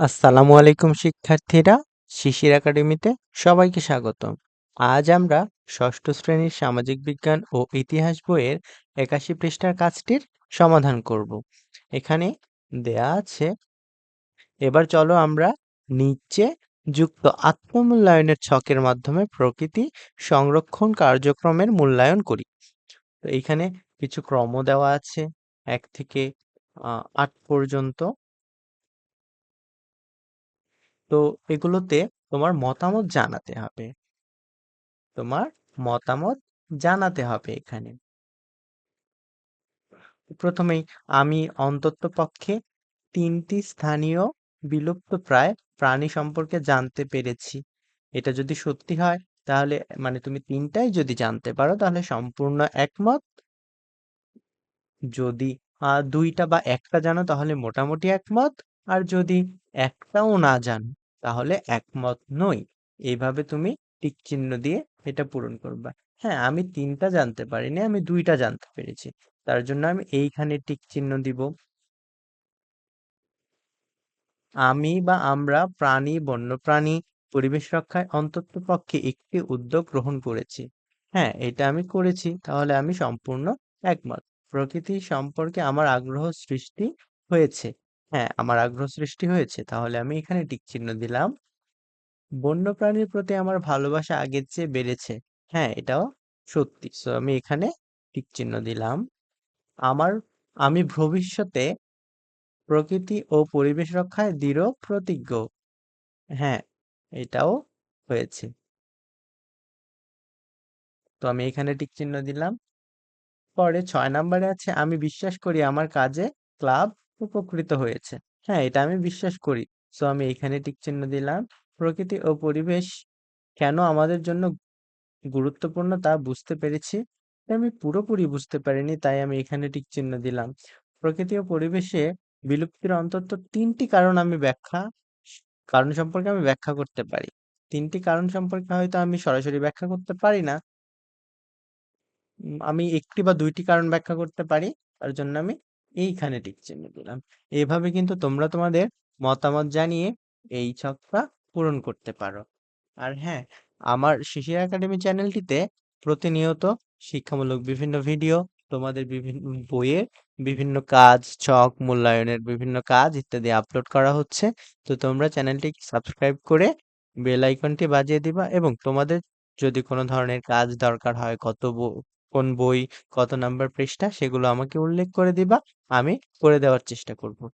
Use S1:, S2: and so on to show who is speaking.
S1: আসসালামু আলাইকুম শিক্ষার্থীরা, শিশির একাডেমিতে সবাইকে স্বাগতম। আজ আমরা ষষ্ঠ শ্রেণির সামাজিক বিজ্ঞান ও ইতিহাস বইয়ের একাশি পৃষ্ঠার কাজটির সমাধান করব। এখানে দেয়া আছে, এবার চলো আমরা নিচে যুক্ত আত্মমূল্যায়নের ছকের মাধ্যমে প্রকৃতি সংরক্ষণ কার্যক্রমের মূল্যায়ন করি। তো এইখানে কিছু ক্রম দেওয়া আছে, এক থেকে আট পর্যন্ত। তো এগুলোতে তোমার মতামত জানাতে হবে। তোমার মতামত জানাতে হবে এখানে। প্রথমেই আমি অন্তত পক্ষে তিনটি স্থানীয় বিলুপ্ত প্রায় প্রাণী সম্পর্কে জানতে পেরেছি। এটা যদি সত্যি হয়, তাহলে মানে তুমি তিনটাই যদি জানতে পারো, তাহলে সম্পূর্ণ একমত। যদি দুইটা বা একটা জানো, তাহলে মোটামুটি একমত। আর যদি একটাও না জানো তাহলে একমত নই। এইভাবে তুমি টিক চিহ্ন দিয়ে এটা পূরণ করবা। হ্যাঁ আমি তিনটা জানতে পারিনি, আমি দুইটা জানতে পেরেছি। তার জন্য আমি এইখানে টিক চিহ্ন দিব। আমি বা আমরা প্রাণী, বন্যপ্রাণী, পরিবেশ রক্ষায় অন্তত পক্ষে একটি উদ্যোগ গ্রহণ করেছি। হ্যাঁ এটা আমি করেছি, তাহলে আমি সম্পূর্ণ একমত। প্রকৃতি সম্পর্কে আমার আগ্রহ সৃষ্টি হয়েছে। হ্যাঁ আমার আগ্রহ সৃষ্টি হয়েছে। তাহলে আমি এখানে টিক চিহ্ন দিলাম বন্যপ্রাণীর প্রতি আমার ভালোবাসা আগের চেয়ে বেড়েছে। হ্যাঁ এটাও সত্যি। সো, আমি এখানে টিক চিহ্ন দিলাম। আমার, আমি ভবিষ্যতে প্রকৃতি ও পরিবেশ রক্ষায় দৃঢ় প্রতিজ্ঞ। হ্যাঁ এটাও হয়েছে। তো, আমি এখানে টিক চিহ্ন দিলাম। পরে ছয় নম্বরে আছে, আমি বিশ্বাস করি আমার কাজে ক্লাব উপকৃত হয়েছে। হ্যাঁ এটা আমি বিশ্বাস করি। সো আমি এখানে টিক চিহ্ন দিলাম। প্রকৃতি ও পরিবেশ কেন আমাদের জন্য গুরুত্বপূর্ণ তা বুঝতে পেরেছি। আমি পুরোপুরি বুঝতে পারিনি, তাই আমি এখানে টিক চিহ্ন দিলাম। প্রকৃতি ও পরিবেশে বিলুপ্তির অন্তত তিনটি কারণ আমি ব্যাখ্যা, কারণ সম্পর্কে আমি ব্যাখ্যা করতে পারি। তিনটি কারণ সম্পর্কে হয়তো আমি সরাসরি ব্যাখ্যা করতে পারি না। আমি একটি বা দুইটি কারণ ব্যাখ্যা করতে পারি, তার জন্য আমি এইখানে টিক চিহ্ন দিলাম এইভাবে কিন্তু তোমরা তোমাদের মতামত জানিয়ে এই ছকটা পূরণ করতে পারো। আর হ্যাঁ আমার শিশির একাডেমি চ্যানেলটিতে প্রতিনিয়ত শিক্ষামূলক বিভিন্ন ভিডিও, তোমাদের বিভিন্ন বইয়ের বিভিন্ন কাজ, ছক, মূল্যায়নের বিভিন্ন কাজ ইত্যাদি আপলোড করা হচ্ছে। তো তোমরা চ্যানেলটি সাবস্ক্রাইব করে বেল আইকনটি বাজিয়ে দিবা এবং তোমাদের যদি কোনো ধরনের কাজ দরকার হয়, কত কোন বই, কত নাম্বার পৃষ্ঠা, সেগুলো আমাকে উল্লেখ করে দিবা, আমি করে দেওয়ার চেষ্টা করব।